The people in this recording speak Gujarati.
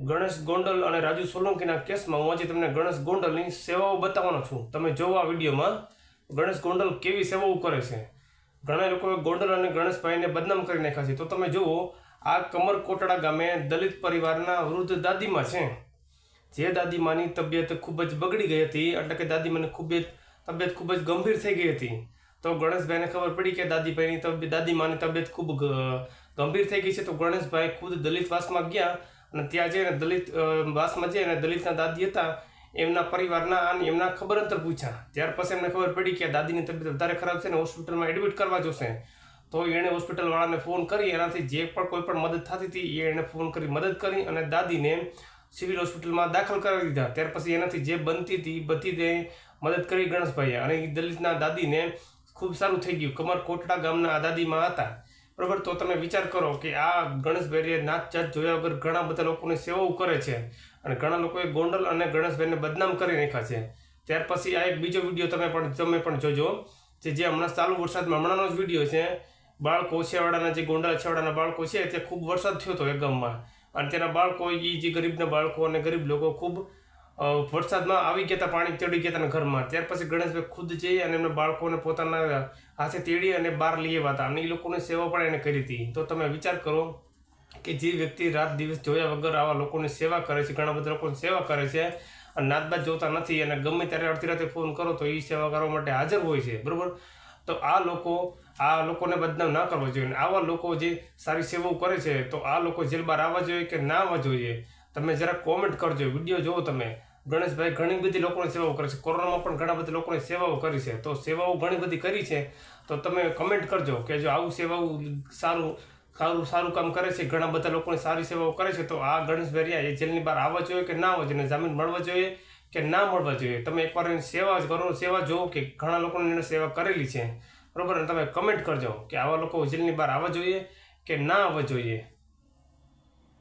ગણેશ ગોંડલ અને રાજુ સોલંકીના કેસમાં હું આજે તમને ગણેશ ગોંડલની સેવાઓ બતાવવાનો છું. તમે જોવો આ વિડીયોમાં ગણેશ ગોંડલ કેવી સેવાઓ કરે છે. ઘણા લોકોએ ગોંડલ અને ગણેશભાઈને બદનામ કરી નાખ્યા છે. તો તમે જુઓ, આ કમરકોટડા ગામે દલિત પરિવારના વૃદ્ધ દાદીમાં છે. જે દાદીમાની તબિયત ખૂબ જ બગડી ગઈ હતી, એટલે કે દાદીમાની ખૂબ તબિયત ખૂબ જ ગંભીર થઈ ગઈ હતી. તો ગણેશભાઈને ખબર પડી કે દાદીભાઈની તબિયત દાદીમાની તબિયત ખૂબ ગંભીર થઈ ગઈ છે. તો ગણેશભાઈ ખુદ દલિતવાસમાં ગયા અને ત્યાં જઈને દલિત વાસમાં જઈને દલિતના દાદી હતા, એમના પરિવારના અને એમના ખબર અંતર પૂછ્યા. ત્યાર પછી એમને ખબર પડી કે દાદીની તબિયત વધારે ખરાબ છે ને હોસ્પિટલમાં એડમિટ કરવા જોશે. તો એણે હોસ્પિટલવાળાને ફોન કરી, એનાથી જે પણ કોઈ પણ મદદ થતી હતી એ એણે ફોન કરી, મદદ કરી અને દાદીને સિવિલ હોસ્પિટલમાં દાખલ કરાવી દીધા. ત્યાર પછી એનાથી જે બનતી હતી બધી તે મદદ કરી ગણેશભાઈએ. અને દલિતના દાદીને ખૂબ સારું થઈ ગયું. કમર કોટડા ગામના દાદીમાં હતા. બરાબર? તો તમે વિચાર કરો કે આ ગણેશભાઈએ નાત જાત જોયા વગર ઘણા બધા લોકોની સેવાઓ કરે છે અને ઘણા લોકોએ ગોંડલ અને ગણેશભાઈને બદનામ કરી નાખ્યા છે. ત્યાર પછી આ એક બીજો વીડિયો તમે પણ તમે પણ જોજો, જે જે હમણાં ચાલુ વરસાદમાં, હમણાંનો જ વીડિયો છે. બાળકો છેવાડાના જે ગોંડલ છેવાડાના બાળકો છે તે ખૂબ વરસાદ થયો હતો એ ગામમાં. અને તેના બાળકો એ જે ગરીબના બાળકો અને ગરીબ લોકો ખૂબ વરસાદમાં આવી ગયા હતા, પાણી તેડી ગયા હતા ઘરમાં. ત્યાર પછી ગણેશભાઈ ખુદ જઈ અને એમના બાળકોને પોતાના હાથે તેડી અને બહાર લઈ આવ્યા હતા. અને એ લોકોની સેવા પણ એને કરી હતી. તો તમે વિચાર કરો કે જે વ્યક્તિ રાત દિવસ જોયા વગર આવા લોકોની સેવા કરે છે, ઘણા બધા લોકોની સેવા કરે છે, અને નાતબાદ જોતા નથી અને ગમે ત્યારે અડધી રાતે ફોન કરો તો એ સેવા કરવા માટે હાજર હોય છે. બરાબર? તો આ લોકો, આ લોકોને બદનામ ના કરવા જોઈએ. આવા લોકો જે સારી સેવાઓ કરે છે, તો આ લોકો જેલ બહાર આવવા જોઈએ કે ના આવવા જોઈએ? તમે જરા કોમેન્ટ કરજો, વીડિયો જુઓ તમે. ગણેશભાઈ ઘણી બધી લોકોની સેવાઓ કરે છે. કોરોનામાં પણ ઘણા બધા લોકોની સેવાઓ કરી છે. તો સેવાઓ ઘણી બધી કરી છે. તો તમે કમેન્ટ કરજો કે જો આવું સેવાઓ સારું સારું સારું કામ કરે છે, ઘણા બધા લોકોની સારી સેવાઓ કરે છે, તો આ ગણેશભાઈ રહ્યા. એ જેલની બહાર આવવા જોઈએ કે ના આવવા જોઈએ? જામીન મળવા જોઈએ કે ના મળવા જોઈએ? તમે એકવાર એની સેવા જ કરો, સેવા જોવો કે ઘણા લોકોની એને સેવા કરેલી છે. બરોબર? અને તમે કમેન્ટ કરજો કે આવા લોકો જેલની બહાર આવવા જોઈએ કે ના આવવા જોઈએ?